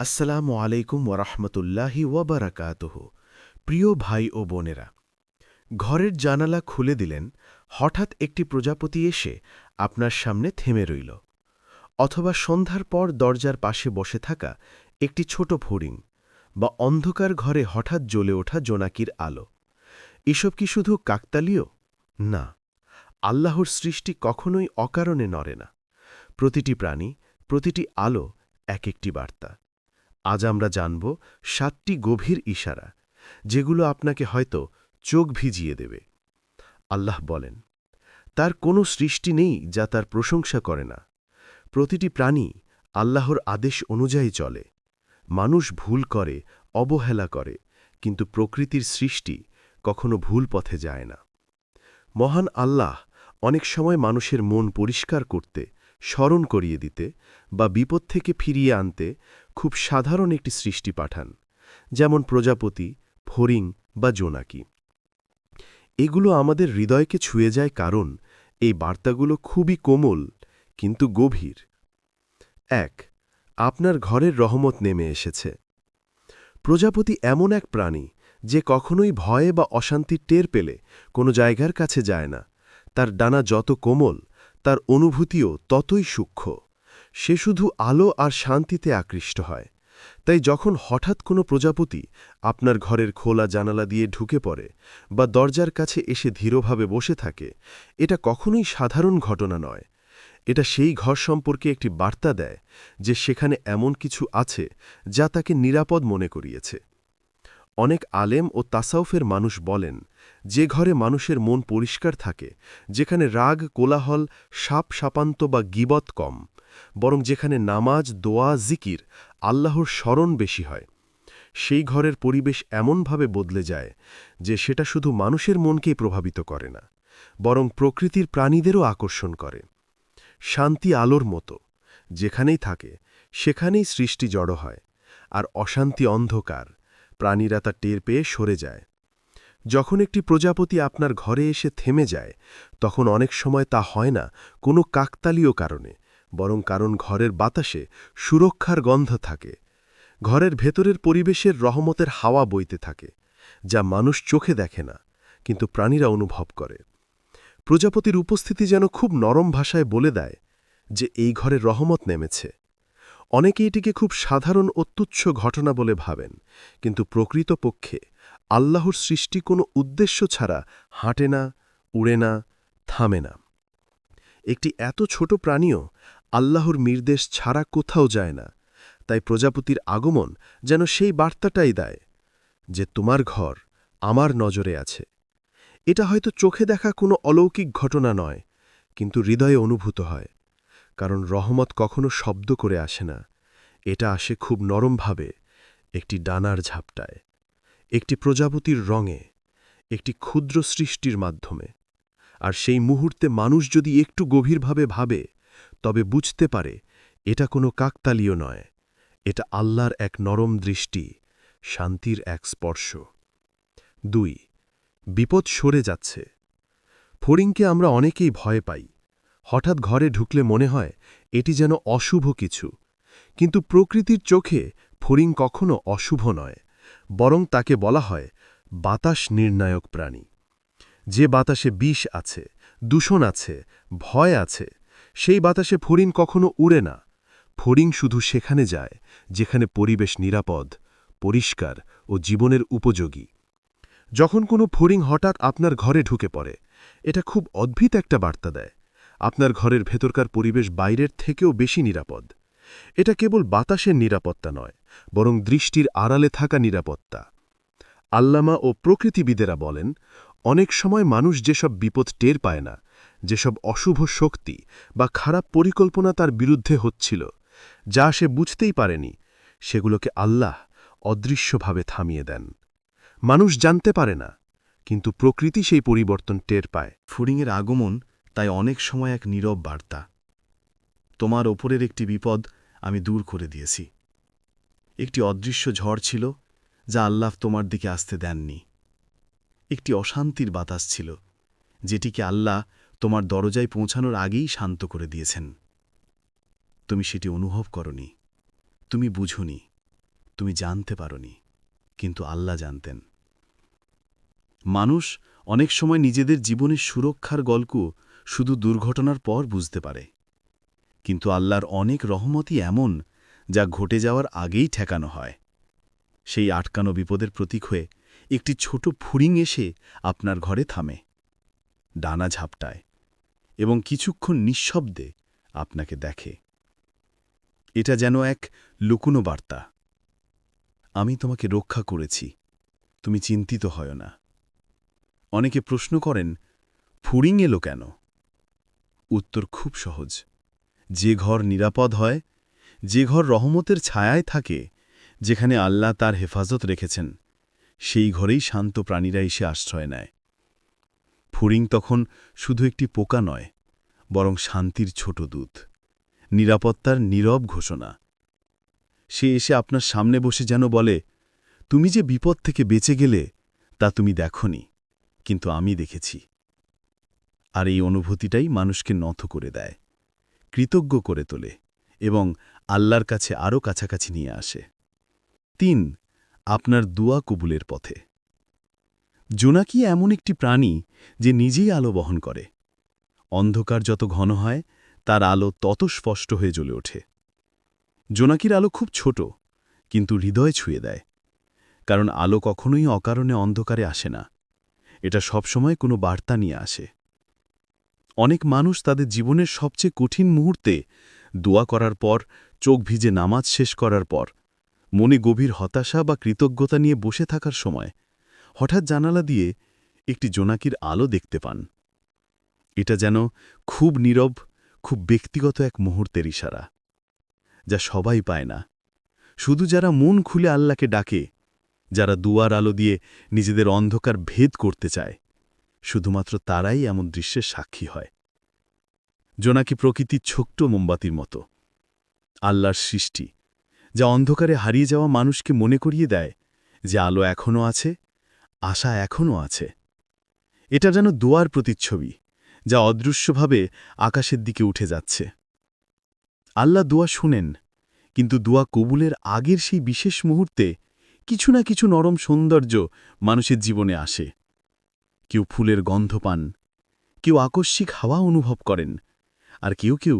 আসসালামু আলাইকুম ওরহমতুল্লাহি ওয়াবারাকাতুহ। প্রিয় ভাই ও বোনেরা, ঘরের জানালা খুলে দিলেন, হঠাৎ একটি প্রজাপতি এসে আপনার সামনে থেমে রইল, অথবা সন্ধ্যার পর দরজার পাশে বসে থাকা একটি ছোট ফড়িং বা অন্ধকার ঘরে হঠাৎ জ্বলে ওঠা জোনাকির আলো। এসব কি শুধু কাকতালীয়? না, আল্লাহর সৃষ্টি কখনোই অকারণে নড়ে না। প্রতিটি প্রাণী, প্রতিটি আলো এক একটি বার্তা। আজ আমরা জানব সাতটি গভীর ইশারা, যেগুলো আপনাকে হয়তো চোখ ভিজিয়ে দেবে। আল্লাহ বলেন, তার কোনো সৃষ্টি নেই যা তার প্রশংসা করে না। প্রতিটি প্রাণী আল্লাহর আদেশ অনুযায়ী চলে। মানুষ ভুল করে, অবহেলা করে, কিন্তু প্রকৃতির সৃষ্টি কখনো ভুল পথে যায় না। মহান আল্লাহ অনেক সময় মানুষের মন পরিষ্কার করতে স্মরণ করিয়ে দিতে বা বিপদ থেকে ফিরিয়ে আনতে খুব সাধারণ একটি সৃষ্টি পাঠান, যেমন প্রজাপতি ফরিং বা জোনাকি। এগুলো আমাদের হৃদয়কে ছুঁয়ে যায় কারণ এই বার্তাগুলো খুবই কোমল, কিন্তু গভীর। এক, আপনার ঘরের রহমত নেমে এসেছে। প্রজাপতি এমন এক প্রাণী যে কখনোই ভয়ে বা অশান্তির টের পেলে কোনো জায়গার কাছে যায় না। তার ডানা যত কোমল তার অনুভূতিও ততই সূক্ষ্ম। সে শুধু আলো আর শান্তিতে আকৃষ্ট হয়। তাই যখন হঠাৎ কোনো প্রজাপতি আপনার ঘরের খোলা জানালা দিয়ে ঢুকে পড়ে বা দরজার কাছে এসে ধীরভাবে বসে থাকে, এটা কখনোই সাধারণ ঘটনা নয়। এটা সেই ঘর সম্পর্কে একটি বার্তা দেয় যে সেখানে এমন কিছু আছে যা তাকে নিরাপদ মনে করিয়েছে। অনেক আলেম ও তাসাউফের মানুষ বলেন, যে ঘরে মানুষের মন পরিষ্কার থাকে, যেখানে রাগ, কোলাহল, সাপ সাপান্ত বা গিবত কম, বরং যেখানে নামাজ, দোয়া, জিকির আল্লাহর স্মরণ বেশি হয়। সেই ঘরের পরিবেশ এমনভাবে বদলে যায় যে সেটা শুধু মানুষের মনকেই প্রভাবিত করে না, বরং প্রকৃতির প্রাণীদেরও আকর্ষণ করে। শান্তি আলোর মতো, যেখানেই থাকে, সেখানেই সৃষ্টি জড়ো হয়, আর অশান্তি অন্ধকার। প্রাণীরা তা টের পেয়ে সরে যায়। যখন একটি প্রজাপতি আপনার ঘরে এসে থেমে যায়, তখন অনেক সময় তা হয় না কোনো কাকতালীয় কারণে, বরং কারণ ঘরের বাতাসে সুরক্ষার গন্ধ থাকে। ঘরের ভেতরের পরিবেশের রহমতের হাওয়া বইতে থাকে, যা মানুষ চোখে দেখে না, কিন্তু প্রাণীরা অনুভব করে। প্রজাপতির উপস্থিতি যেন খুব নরম ভাষায় বলে দেয় যে, এই ঘরে রহমত নেমেছে। অনেকে এটিকে খুব সাধারণ অত্যুচ্ছ ঘটনা বলে ভাবেন, কিন্তু প্রকৃতপক্ষে আল্লাহর সৃষ্টি কোনো উদ্দেশ্য ছাড়া হাঁটে না, উড়ে না, থামে না। একটি এত ছোট প্রাণীও আল্লাহর নির্দেশ ছাড়া কোথাও যায় না, তাই প্রজাপতির আগমন যেন সেই বার্তাটাই দেয় যে তোমার ঘর আমার নজরে আছে। এটা হয়তো চোখে দেখা কোনো অলৌকিক ঘটনা নয়, কিন্তু হৃদয়ে অনুভূত হয়। কারণ রহমত কখনো শব্দ করে আসে না। এটা আসে খুব নরমভাবে, একটি ডানার ঝাপটায়। একটি প্রজাপতির রঙে, একটি ক্ষুদ্র সৃষ্টির মাধ্যমে। আর সেই মুহূর্তে মানুষ যদি একটু গভীরভাবে ভাবে, তবে বুঝতে পারে, এটা কোনো কাকতালীয় নয়। এটা আল্লাহর এক নরম দৃষ্টি, শান্তির এক স্পর্শ। দুই, বিপদ সরে যাচ্ছে। ফড়িংকে আমরা অনেকেই ভয় পাই। হঠাৎ ঘরে ঢুকলে মনে হয় এটি যেন অশুভ কিছু। কিন্তু প্রকৃতির চোখে ফড়িং কখনো অশুভ নয়, বরং তাকে বলা হয় বাতাস নির্ণায়ক প্রাণী। যে বাতাসে বিষ আছে, দূষণ আছে, ভয় আছে, সেই বাতাসে ফড়িং কখনো উড়ে না। ফড়িং শুধু সেখানে যায় যেখানে পরিবেশ নিরাপদ, পরিষ্কার ও জীবনের উপযোগী। যখন কোনো ফড়িং হঠাৎ আপনার ঘরে ঢুকে পড়ে, এটা খুব অদ্ভুত একটা বার্তা দেয়। আপনার ঘরের ভেতরকার পরিবেশ বাইরের থেকেও বেশি নিরাপদ। এটা কেবল বাতাসের নিরাপত্তা নয়, বরং দৃষ্টির আড়ালে থাকা নিরাপত্তা। আল্লামা ও প্রকৃতিবিদেরা বলেন, অনেক সময় মানুষ যেসব বিপদ টের পায় না, যেসব অশুভ শক্তি বা খারাপ পরিকল্পনা তার বিরুদ্ধে হচ্ছিল, যা সে বুঝতেই পারেনি, সেগুলোকে আল্লাহ অদৃশ্যভাবে থামিয়ে দেন। মানুষ জানতে পারে না, কিন্তু প্রকৃতি সেই পরিবর্তন টের পায়। ফুডিংয়ের আগমন তাই অনেক সময় এক নীরব বার্তা, তোমার ওপরের একটি বিপদ আমি দূর করে দিয়েছি। একটি অদৃশ্য ঝড় ছিল যা আল্লাহ তোমার দিকে আসতে দেননি। একটি অশান্তির বাতাস ছিল, যেটিকে আল্লাহ তোমার দরজায় পৌঁছানোর আগেই শান্ত করে দিয়েছেন। তুমি সেটি অনুভব করনি, তুমি বুঝুনি, তুমি জানতে পারোনি, কিন্তু আল্লাহ জানতেন। মানুষ অনেক সময় নিজেদের জীবনের সুরক্ষার গল্প শুধু দুর্ঘটনার পর বুঝতে পারে। কিন্তু আল্লাহর অনেক রহমতই এমন, যা ঘটে যাওয়ার আগেই ঠেকানো হয়। সেই আটকানো বিপদের প্রতীক হয়ে একটি ছোট ফুরিং এসে আপনার ঘরে থামে, ডানা ঝাপটায় এবং কিছুক্ষণ নিঃশব্দে আপনাকে দেখে। এটা যেন এক লুকুনো বার্তা। আমি তোমাকে রক্ষা করেছি, তুমি চিন্তিত হয় না। অনেকে প্রশ্ন করেন, ফুরিং এলো কেন? উত্তর খুব সহজ। যে ঘর নিরাপদ হয়, যে ঘর রহমতের ছায়ায় থাকে, যেখানে আল্লাহ তার হেফাজত রেখেছেন, সেই ঘরেই শান্ত প্রাণীরা এসে আশ্রয় নেয়। ফুরিং তখন শুধু একটি পোকা নয়, বরং শান্তির ছোট দূত, নিরাপত্তার নীরব ঘোষণা। সে এসে আপনার সামনে বসে যেন বলে, তুমি যে বিপদ থেকে বেঁচে গেলে, তা তুমি দেখনি, কিন্তু আমি দেখেছি। আর এই অনুভূতিটাই মানুষকে নত করে দেয়, কৃতজ্ঞ করে তোলে এবং আল্লাহর কাছে আরও কাছাকাছি নিয়ে আসে। তিন, আপনার দুয়া কবুলের পথে। জোনাকি এমন একটি প্রাণী যে নিজেই আলো বহন করে। অন্ধকার যত ঘন হয়, তার আলো তত স্পষ্ট হয়ে জ্বলে ওঠে। জোনাকির আলো খুব ছোট, কিন্তু হৃদয় ছুঁয়ে দেয়, কারণ আলো কখনোই অকারণে অন্ধকারে আসে না। এটা সবসময় কোনো বার্তা নিয়ে আসে। অনেক মানুষ তাদের জীবনের সবচেয়ে কঠিন মুহূর্তে দোয়া করার পর, চোখ ভিজে নামাজ শেষ করার পর, মনে গভীর হতাশা বা কৃতজ্ঞতা নিয়ে বসে থাকার সময় হঠাৎ জানালা দিয়ে একটি জোনাকির আলো দেখতে পান। এটা যেন খুব নীরব, খুব ব্যক্তিগত এক মুহূর্তের ইশারা, যা সবাই পায় না। শুধু যারা মন খুলে আল্লাহকে ডাকে, যারা দুয়ার আলো দিয়ে নিজেদের অন্ধকার ভেদ করতে চায়। শুধুমাত্র তারাই এমন দৃশ্যের সাক্ষী হয়। জোনাকি প্রকৃতির ছোট্ট মোমবাতির মতো। আল্লাহর সৃষ্টি, যা অন্ধকারে হারিয়ে যাওয়া মানুষকে মনে করিয়ে দেয় যে আলো এখনও আছে, আশা এখনও আছে। এটা যেন দোয়ার প্রতিচ্ছবি, যা অদৃশ্যভাবে আকাশের দিকে উঠে যাচ্ছে। আল্লাহ দোয়া শুনেন, কিন্তু দোয়া কবুলের আগের সেই বিশেষ মুহূর্তে কিছু না কিছু নরম সৌন্দর্য মানুষের জীবনে আসে। কেউ ফুলের গন্ধ পান, কেউ আকস্মিক হাওয়া অনুভব করেন, আর কেউ কেউ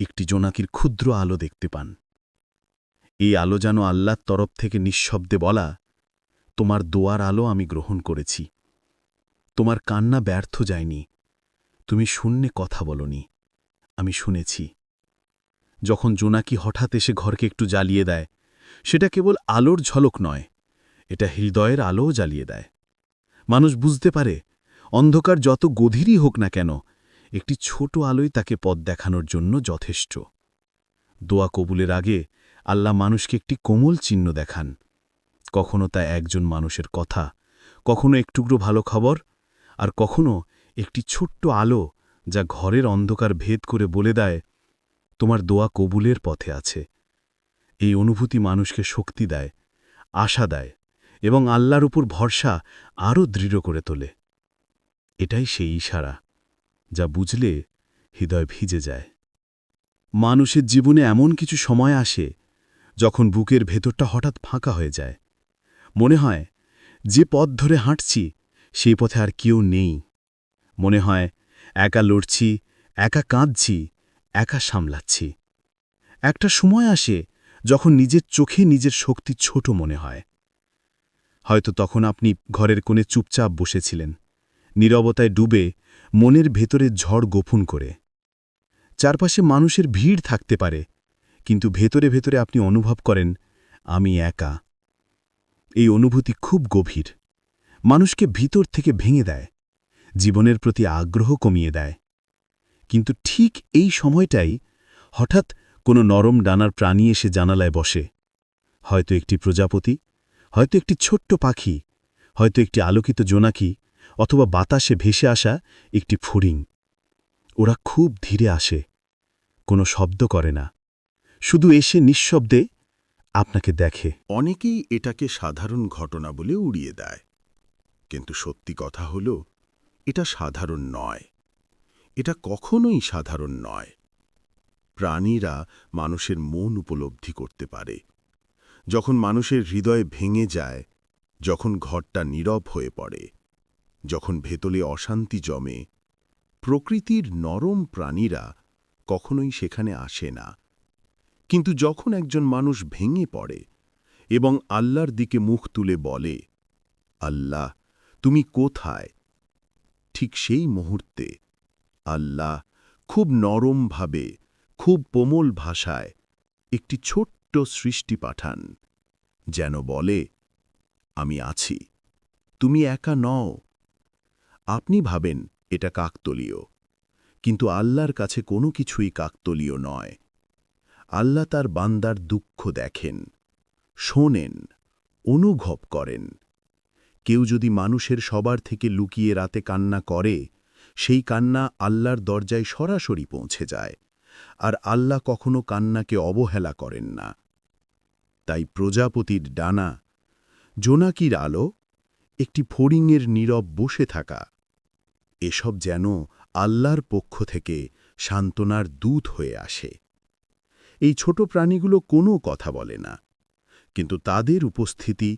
একটি জোনাকির ক্ষুদ্র আলো দেখতে পান। এই আলো যেন আল্লাহর তরফ থেকে নিঃশব্দে বলা, তোমার দোয়ার আলো আমি গ্রহণ করেছি। তোমার কান্না ব্যর্থ যায়নি। তুমি শূন্যে কথা বলনি। আমি শুনেছি। যখন জোনাকি হঠাৎ এসে ঘরকে একটু জ্বালিয়ে দেয়, সেটা কেবল আলোর ঝলক নয়, এটা হৃদয়ের আলোও জ্বালিয়ে দেয়। মানুষ বুঝতে পারে, অন্ধকার যত গভীরই হোক না কেন, একটি ছোট আলোই তাকে পথ দেখানোর জন্য যথেষ্ট। দোয়া কবুলের আগে আল্লাহ মানুষকে একটি কোমল চিহ্ন দেখান। কখনো তা একজন মানুষের কথা, কখনো একটুকরো ভালো খবর, আর কখনো একটি ছোট্ট আলো যা ঘরের অন্ধকার ভেদ করে বলে দেয়, তোমার দোয়া কবুলের পথে আছে। এই অনুভূতি মানুষকে শক্তি দেয়, আশা দেয় এবং আল্লাহর উপর ভরসা আরও দৃঢ় করে তোলে। এটাই সেই ইশারা যা বুঝলে হৃদয় ভিজে যায়। মানুষের জীবনে এমন কিছু সময় আসে যখন বুকের ভেতরটা হঠাৎ ফাঁকা হয়ে যায়। মনে হয়, যে পথ ধরে হাঁটছি, সেই পথে আর কেউ নেই। মনে হয়, একা লড়ছি, একা কাঁদছি, একা সামলাচ্ছি। একটা সময় আসে যখন নিজের চোখে নিজের শক্তি ছোট মনে হয়। হয়তো তখন আপনি ঘরের কোণে চুপচাপ বসেছিলেন। নীরবতায় ডুবে মনের ভেতরে ঝড় গোপন করে। চারপাশে মানুষের ভিড় থাকতে পারে, কিন্তু ভেতরে ভেতরে আপনি অনুভব করেন, আমি একা। এই অনুভূতি খুব গভীর। মানুষকে ভিতর থেকে ভেঙে দেয়, জীবনের প্রতি আগ্রহ কমিয়ে দেয়। কিন্তু ঠিক এই সময়টাই হঠাৎ কোনো নরম ডানার প্রাণী এসে জানালায় বসে। হয়তো একটি প্রজাপতি হয়তো একটি ছোট্ট পাখি, হয়তো একটি আলোকিত জোনাকি অথবা বাতাসে ভেসে আসা একটি ফুরিং। ওরা খুব ধীরে আসে, কোনো শব্দ করে না, শুধু এসে নিঃশব্দে আপনাকে দেখে। অনেকেই এটাকে সাধারণ ঘটনা বলে উড়িয়ে দেয়, কিন্তু সত্যি কথা হল, এটা সাধারণ নয়। এটা কখনোই সাধারণ নয়। প্রাণীরা মানুষের মন উপলব্ধি করতে পারে যখন মানুষের হৃদয় ভেঙে যায়, যখন ঘরটা নীরব হয়ে পড়ে, যখন ভেতলে অশান্তি জমে, প্রকৃতির নরম প্রাণীরা কখনোই সেখানে আসে না। কিন্তু যখন একজন মানুষ ভেঙে পড়ে এবং আল্লাহর দিকে মুখ তুলে বলে, আল্লাহ, তুমি কোথায়? ঠিক সেই মুহূর্তে আল্লাহ খুব নরমভাবে, খুব কোমল ভাষায় একটি ছোট্ট সৃষ্টি পাঠান, যেন বলে, আমি আছি, তুমি একা নও। আপনি ভাবেন, এটা কাকতলীয়। কিন্তু আল্লাহর কাছে কোনো কিছুই কাকতলীয় নয়। আল্লাহ তার বান্দার দুঃখ দেখেন, শোনেন, অনুভব করেন। কেউ যদি মানুষের সবার থেকে লুকিয়ে রাতে কান্না করে, সেই কান্না আল্লাহর দরজায় সরাসরি পৌঁছে যায়। আর আল্লাহ কখনো কান্নাকে অবহেলা করেন না। তাই প্রজাপতির ডানা, জোনাকির আলো, একটি ফড়িংয়ের নীরব বসে থাকা, এসব যেন আল্লাহর পক্ষ থেকে সান্ত্বনার দূত হয়ে আসে। এই ছোট প্রাণীগুলো কোনো কথা বলে না, কিন্তু তাদের উপস্থিতি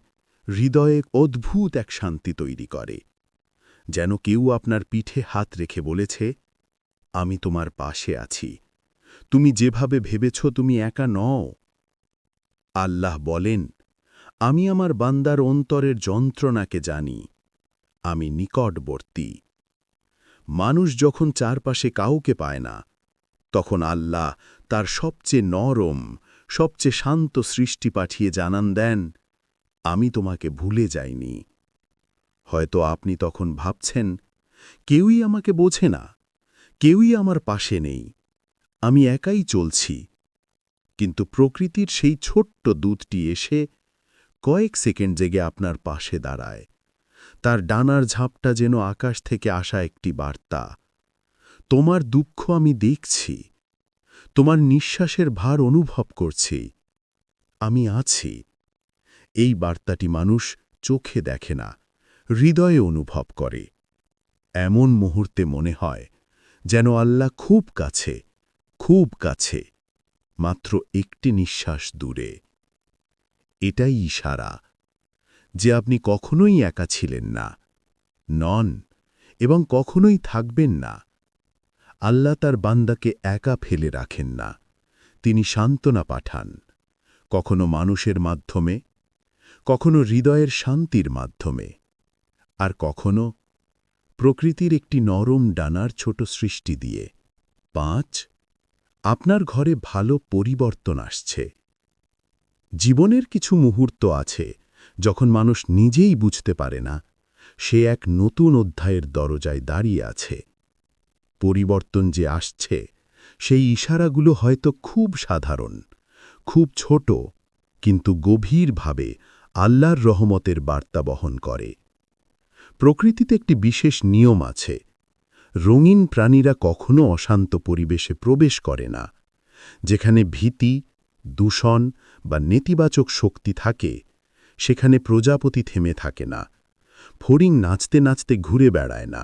হৃদয়ে অদ্ভুত এক শান্তি তৈরি করে, যেন কেউ আপনার পিঠে হাত রেখে বলেছে, আমি তোমার পাশে আছি। তুমি যেভাবে ভেবেছ তুমি একা নও। আল্লাহ বলেন, আমি আমার বান্দার অন্তরের যন্ত্রণাকে জানি, আমি নিকটবর্তী। মানুষ যখন চারপাশে কাউকে পায় না, তখন আল্লাহ তার সবচেয়ে নরম, সবচেয়ে শান্ত সৃষ্টি পাঠিয়ে জানান দেন, আমি তোমাকে ভুলে যাইনি। হয়তো আপনি তখন ভাবছেন, কেউই আমাকে বোঝে না, কেউই আমার পাশে নেই। আমি একাই চলছি। কিন্তু প্রকৃতির সেই ছোট্ট দুধটি এসে কয়েক সেকেন্ড জেগে আপনার পাশে দাঁড়ায়। তার ডানার ঝাপটা যেন আকাশ থেকে আসা একটি বার্তা। তোমার দুঃখ আমি দেখছি। তোমার নিঃশ্বাসের ভার অনুভব করছি। আমি আছি। এই বার্তাটি মানুষ চোখে দেখে না, হৃদয়ে অনুভব করে। এমন মুহূর্তে মনে হয় যেন আল্লাহ খুব কাছে। খুব কাছে, মাত্র একটি নিঃশ্বাস দূরে। এটাই ইশারা যে আপনি কখনোই একা ছিলেন না, নন এবং কখনোই থাকবেন না। আল্লাহ তার বান্দাকে একা ফেলে রাখেন না, তিনি সান্ত্বনা পাঠান, কখনো মানুষের মাধ্যমে, কখনো হৃদয়ের শান্তির মাধ্যমে, আর কখনো প্রকৃতির একটি নরম ডানার ছোট সৃষ্টি দিয়ে। পাঁচ আপনার ঘরে ভালো পরিবর্তন আসছে। জীবনের কিছু মুহূর্ত আছে যখন মানুষ নিজেই বুঝতে পারে না, সে এক নতুন অধ্যায়ের দরজায় দাঁড়িয়ে আছে। পরিবর্তন যে আসছে, সেই ইশারাগুলো হয়তো খুব সাধারণ, খুব ছোট, কিন্তু গভীরভাবে আল্লাহর রহমতের বার্তা বহন করে। প্রকৃতিতে একটি বিশেষ নিয়ম আছে রঙিন প্রাণীরা কখনো অশান্ত পরিবেশে প্রবেশ করে না। যেখানে ভীতি, দূষণ বা নেতিবাচক শক্তি থাকে, সেখানে প্রজাপতি থেমে থাকে না। ফড়িং নাচতে নাচতে ঘুরে বেড়ায় না।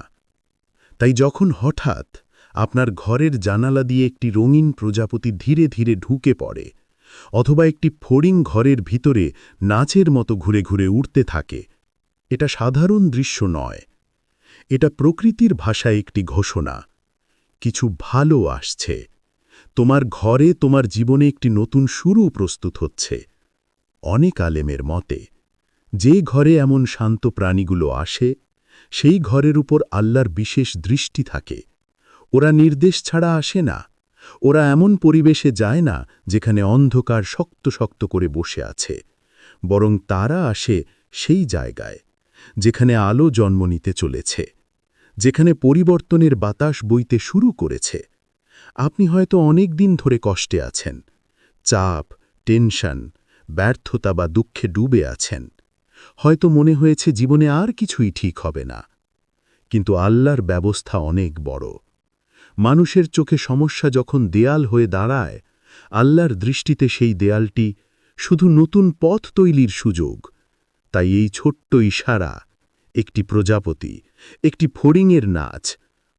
তাই যখন হঠাৎ আপনার ঘরের জানালা দিয়ে একটি রঙিন প্রজাপতি ধীরে ধীরে ঢুকে পড়ে, অথবা একটি ফড়িং ঘরের ভিতরে নাচের মতো ঘুরে ঘুরে উঠতে থাকে, এটা সাধারণ দৃশ্য নয়। এটা প্রকৃতির ভাষায় একটি ঘোষণা। কিছু ভালো আসছে। তোমার ঘরে তোমার জীবনে একটি নতুন শুরু প্রস্তুত হচ্ছে। অনেক আলেমের মতে, যে ঘরে এমন শান্ত প্রাণীগুলো আসে, সেই ঘরের উপর আল্লাহর বিশেষ দৃষ্টি থাকে। ওরা নির্দেশ ছাড়া আসে না। ওরা এমন পরিবেশে যায় না যেখানে অন্ধকার শক্ত শক্ত করে বসে আছে। বরং তারা আসে সেই জায়গায়, যেখানে আলো জন্ম নিতে চলেছে। যেখানে পরিবর্তনের বাতাস বইতে শুরু করেছে। আপনি হয়তো অনেক দিন ধরে কষ্টে আছেন, চাপ, টেনশন, ব্যর্থতা বা দুঃখে ডুবে আছেন। হয়তো মনে হয়েছে জীবনে আর কিছুই ঠিক হবে না। কিন্তু আল্লাহর ব্যবস্থা অনেক বড়। মানুষের চোখে সমস্যা যখন দেয়াল হয়ে দাঁড়ায়, আল্লাহর দৃষ্টিতে সেই দেয়ালটি শুধু নতুন পথ তৈরির সুযোগ। তাই এই ছোট্ট ইশারা, একটি প্রজাপতি একটি ফড়িংয়ের নাচ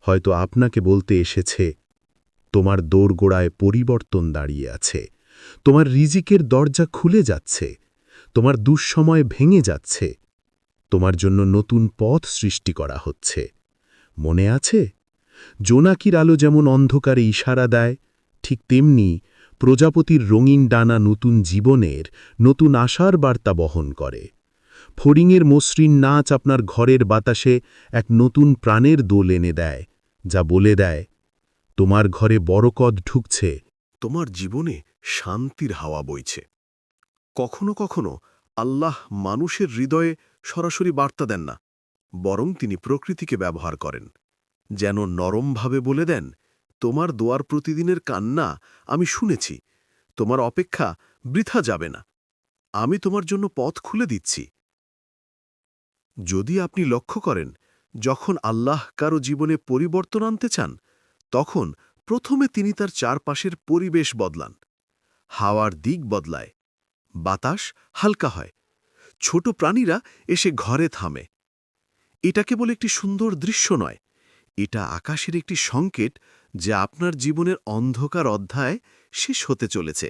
হয়তো আপনাকে বলতে এসেছে, তোমার দোরগোড়ায় পরিবর্তন দাঁড়িয়ে আছে, তোমার রিজিকের দরজা খুলে যাচ্ছে, তোমার দুঃসময় ভেঙে যাচ্ছে, তোমার জন্য নতুন পথ সৃষ্টি করা হচ্ছে। মনে আছে? জোনাকির আলো যেমন অন্ধকারে ইশারা দেয়, ঠিক তেমনি প্রজাপতির রঙিন ডানা নতুন জীবনের, নতুন আশার বার্তা বহন করে। ফড়িংয়ের মসৃণ নাচ আপনার ঘরের বাতাসে এক নতুন প্রাণের দোল এনে দেয়, যা বলে দেয়, তোমার ঘরে বড়কদ ঢুকছে। তোমার জীবনে শান্তির হাওয়া বইছে। কখনো কখনো আল্লাহ মানুষের হৃদয়ে সরাসরি বার্তা দেন না, বরং তিনি প্রকৃতিকে ব্যবহার করেন। যেন নরমভাবে বলে দেন, তোমার দোয়ার প্রতিদিনের কান্না আমি শুনেছি, তোমার অপেক্ষা বৃথা যাবে না। আমি তোমার জন্য পথ খুলে দিচ্ছি। যদি আপনি লক্ষ্য করেন, যখন আল্লাহ কারও জীবনে পরিবর্তন আনতে চান, তখন প্রথমে তিনি তার চারপাশের পরিবেশ বদলান। হাওয়ার দিক বদলায়, বাতাস হালকা হয়, ছোট প্রাণীরা এসে ঘরে থামে। এটা কেবল একটি সুন্দর দৃশ্য নয়, এটা আকাশের একটি সংকেত যে আপনার জীবনের অন্ধকার অধ্যায় শেষ হতে চলেছে।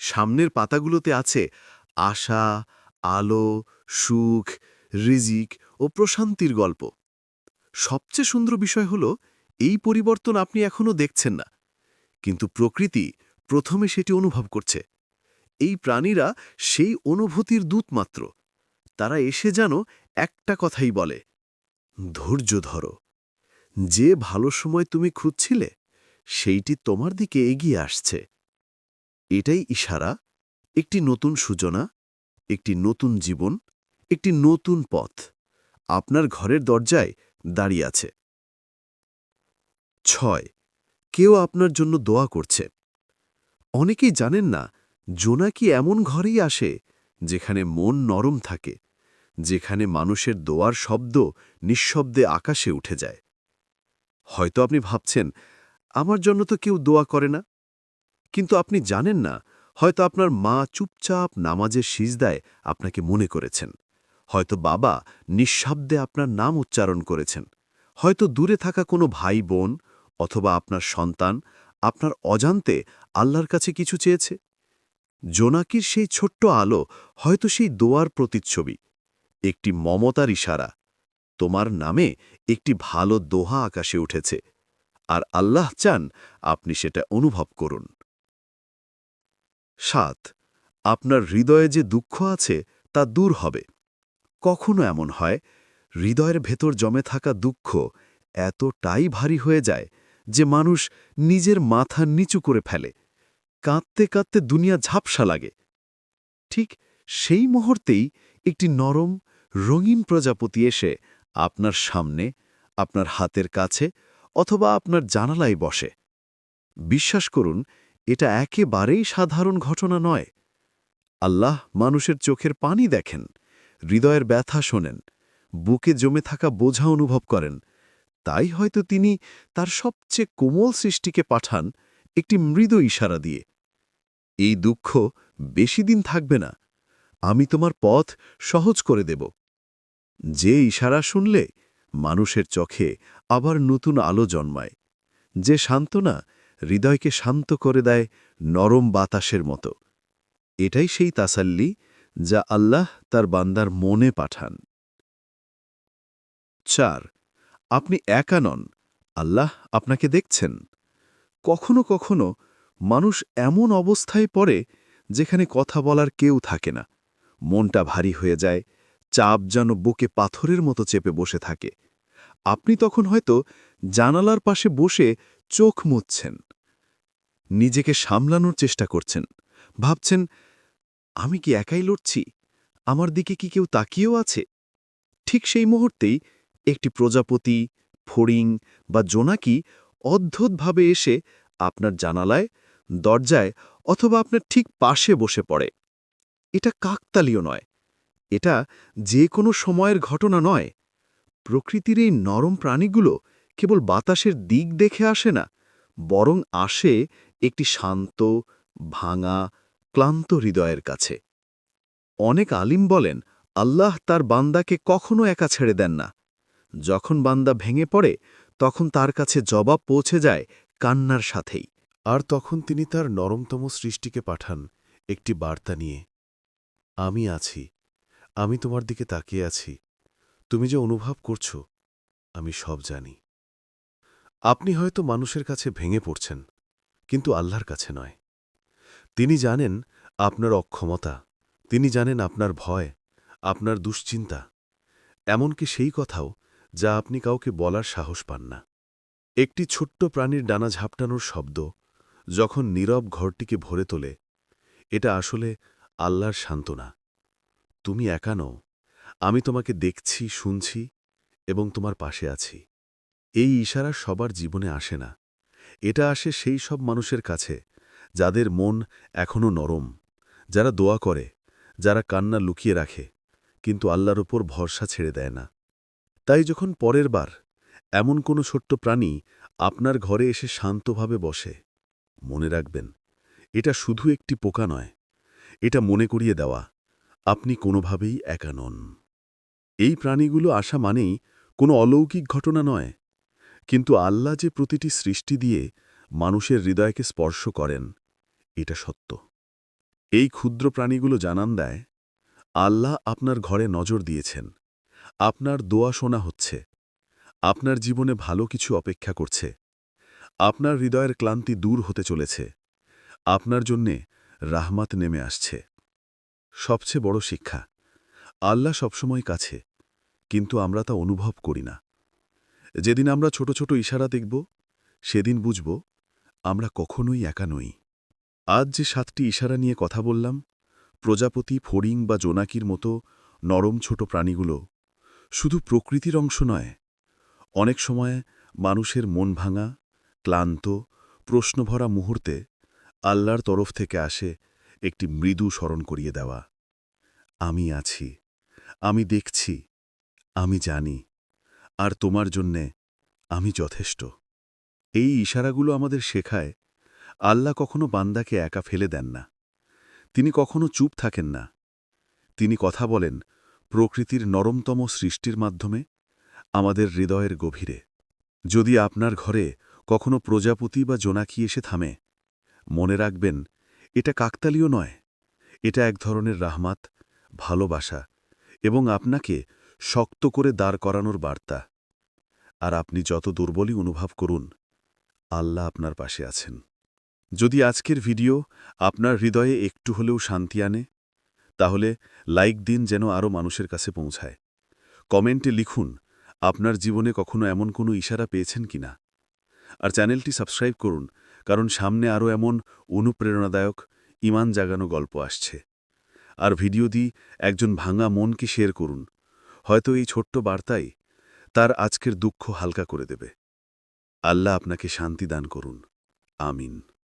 সামনের পাতাগুলোতে আছে আশা, আলো, সুখ রিজিক ও প্রশান্তির গল্প। সবচেয়ে সুন্দর বিষয় হল, এই পরিবর্তন আপনি এখনও দেখছেন না। কিন্তু প্রকৃতি প্রথমে সেটি অনুভব করছে। এই প্রাণীরা সেই অনুভূতির দূত মাত্র তারা এসে যেন একটা কথাই বলে, ধৈর্য ধরো। যে ভালো সময় তুমি খুঁজছিলে, সেইটি তোমার দিকে এগিয়ে আসছে। এটাই ইশারা, একটি নতুন সূচনা, একটি নতুন জীবন একটি নতুন পথ। আপনার ঘরের দরজায় দাঁড়িয়ে আছে। ছয়। কেউ আপনার জন্য দোয়া করছে। অনেকেই জানেন না জোনাকি এমন ঘরেই আসে, যেখানে মন নরম থাকে, যেখানে মানুষের দোয়ার শব্দ নিঃশব্দে আকাশে উঠে যায়। হয়তো আপনি ভাবছেন, আমার জন্য তো কেউ দোয়া করে না? কিন্তু আপনি জানেন না, হয়তো আপনার মা চুপচাপ নামাজের সিজদায় আপনাকে মনে করেছেন। হয়তো বাবা নিঃশব্দে আপনার নাম উচ্চারণ করেছেন। হয়তো দূরে থাকা কোনো ভাই বোন অথবা আপনার সন্তান আপনার অজান্তে আল্লাহর কাছে কিছু চেয়েছে। জোনাকির সেই ছোট্ট আলো হয়তো সেই দোয়ার প্রতিচ্ছবি, একটি মমতার ইশারা, তোমার নামে একটি ভালো দোহা আকাশে উঠেছে, আর আল্লাহ চান আপনি সেটা অনুভব করুন। সাত, আপনার হৃদয়ে যে দুঃখ আছে তা দূর হবে। কখনো এমন হয়, হৃদয়ের ভেতর জমে থাকা দুঃখ এতটাই ভারী হয়ে যায় যে মানুষ নিজের মাথা নিচু করে ফেলে। কাঁদতে কাঁদতে দুনিয়া ঝাপসা লাগে। ঠিক সেই মুহূর্তেই একটি নরম, রঙিন প্রজাপতি এসে আপনার সামনে, আপনার হাতের কাছে অথবা আপনার জানালায় বসে। বিশ্বাস করুন, এটা একেবারেই সাধারণ ঘটনা নয়। আল্লাহ মানুষের চোখের পানি দেখেন। হৃদয়ের ব্যথা শোনেন, বুকে জমে থাকা বোঝা অনুভব করেন। তাই হয়তো তিনি তার সবচেয়ে কোমল সৃষ্টিকে পাঠান একটি মৃদু ইশারা দিয়ে। এই দুঃখ বেশি দিন থাকবে না, আমি তোমার পথ সহজ করে দেব। যে ইশারা শুনলে মানুষের চোখে আবার নতুন আলো জন্মায়, যে সান্ত্বনা হৃদয়কে শান্ত করে দেয় নরম বাতাসের মতো। এটাই সেই তাসাল্লি যা আল্লাহ তার বান্দার মনে পাঠান। চার, আপনি একা নন। আল্লাহ আপনাকে দেখছেন। কখনো কখনো মানুষ এমন অবস্থায় পড়ে যেখানে কথা বলার কেউ থাকে না। মনটা ভারী হয়ে যায়, চাপ যেন বুকে পাথরের মতো চেপে বসে থাকে। আপনি তখন হয়তো জানালার পাশে বসে চোখ মুচ্ছেন নিজেকে সামলানোর চেষ্টা করছেন। ভাবছেন আমি কি একাই লড়ছি? আমার দিকে কি কেউ তাকিয়েও আছে? ঠিক সেই মুহূর্তেই একটি প্রজাপতি, ফড়িং বা জোনাকি অদ্ভুতভাবে এসে আপনার জানালায়, দরজায় অথবা আপনার ঠিক পাশে বসে পড়ে। এটা কাকতালীয় নয়। এটা যে কোনো সময়ের ঘটনা নয়। প্রকৃতির এই নরম প্রাণীগুলো কেবল বাতাসের দিক দেখে আসে না, বরং আসে একটি শান্ত, ভাঙা ক্লান্ত হৃদয়ের কাছে। অনেক আলিম বলেন, আল্লাহ তার বান্দাকে কখনো একা ছেড়ে দেন না। যখন বান্দা ভেঙে পড়ে, তখন তার কাছে জবাব পৌঁছে যায় কান্নার সাথেই। আর তখন তিনি তার নরমতম সৃষ্টিকে পাঠান একটি বার্তা নিয়ে। আমি আছি, আমি তোমার দিকে তাকিয়ে আছি, তুমি যে অনুভব করছ, আমি সব জানি। আপনি হয়তো মানুষের কাছে ভেঙে পড়ছেন, কিন্তু আল্লাহর কাছে নয়। তিনি জানেন আপনার অক্ষমতা, তিনি জানেন আপনার ভয়, আপনার দুশ্চিন্তা, এমনকি সেই কথাও যা আপনি কাউকে বলার সাহস পান না। একটি ছোট্ট প্রাণীর ডানা ঝাপটানোর শব্দ যখন নীরব ঘরটিকে ভরে তোলে, এটা আসলে আল্লাহর সান্ত্বনা। তুমি একা নও, আমি তোমাকে দেখছি, শুনছি এবং তোমার পাশে আছি। এই ইশারা সবার জীবনে আসে না, এটা আসে সেই সব মানুষের কাছে যাদের মন এখনও নরম, যারা দোয়া করে, যারা কান্না লুকিয়ে রাখে, কিন্তু আল্লাহর ওপর ভরসা ছেড়ে দেয় না। তাই যখন পরের বার এমন কোনো ছোট্ট প্রাণী আপনার ঘরে এসে শান্তভাবে বসে, মনে রাখবেন, এটা শুধু একটি পোকা নয়, এটা মনে করিয়ে দেওয়া, আপনি কোনোভাবেই একা নন। এই প্রাণীগুলো আসা মানেই কোনো অলৌকিক ঘটনা নয়, কিন্তু আল্লাহ যে প্রতিটি সৃষ্টি দিয়ে মানুষের হৃদয়কে স্পর্শ করেন। এটা সত্য। এই ক্ষুদ্র প্রাণীগুলো জানান দেয়, আল্লাহ আপনার ঘরে নজর দিয়েছেন। আপনার দোয়া শোনা হচ্ছে। আপনার জীবনে ভালো কিছু অপেক্ষা করছে। আপনার হৃদয়ের ক্লান্তি দূর হতে চলেছে। আপনার জন্যে রাহমাত নেমে আসছে। সবচেয়ে বড় শিক্ষা, আল্লাহ সবসময় কাছে, কিন্তু আমরা তা অনুভব করি না। যেদিন আমরা ছোট ছোট ইশারা দেখব, সেদিন বুঝব আমরা কখনোই একা নই। আজ যে সাতটি ইশারা নিয়ে কথা বললাম, প্রজাপতি, ফড়িং বা জোনাকির মতো নরম ছোট প্রাণীগুলো শুধু প্রকৃতির অংশ নয়, অনেক সময় মানুষের মন ভাঙা, ক্লান্ত, প্রশ্নভরা মুহূর্তে আল্লাহর তরফ থেকে আসে একটি মৃদু স্মরণ করিয়ে দেওয়া। আমি আছি, আমি দেখছি, আমি জানি, আর তোমার জন্যে আমি যথেষ্ট। এই ইশারাগুলো আমাদের শেখায়, আল্লাহ কখনো বান্দাকে একা ফেলে দেন না। তিনি কখনো চুপ থাকেন না। তিনি কথা বলেন প্রকৃতির নরমতম সৃষ্টির মাধ্যমে, আমাদের হৃদয়ের গভীরে। যদি আপনার ঘরে কখনো প্রজাপতি বা জোনাকি এসে থামে, মনে রাখবেন, এটা কাকতালীয় নয়। এটা এক ধরনের রাহমাত, ভালোবাসা এবং আপনাকে শক্ত করে দাঁড় করানোর বার্তা। আর আপনি যত দুর্বলই অনুভব করুন আল্লাহ আপনার পাশে আছেন। যদি আজকের ভিডিও আপনার হৃদয়ে একটু হলেও শান্তি আনে, তাহলে লাইক দিন যেন আরও মানুষের কাছে পৌঁছায়। কমেন্টে লিখুন, আপনার জীবনে কখনো এমন কোনো ইশারা পেয়েছেন কিনা? আর চ্যানেলটি সাবস্ক্রাইব করুন, কারণ সামনে আরও এমন অনুপ্রেরণাদায়ক, ইমান জাগানো গল্প আসছে। আর ভিডিও দিয়ে একজন ভাঙা মনকে শেয়ার করুন, হয়তো এই ছোট্ট বার্তাই তার আজকের দুঃখ হালকা করে দেবে। আল্লাহ আপনাকে শান্তি দান করুন। আমিন।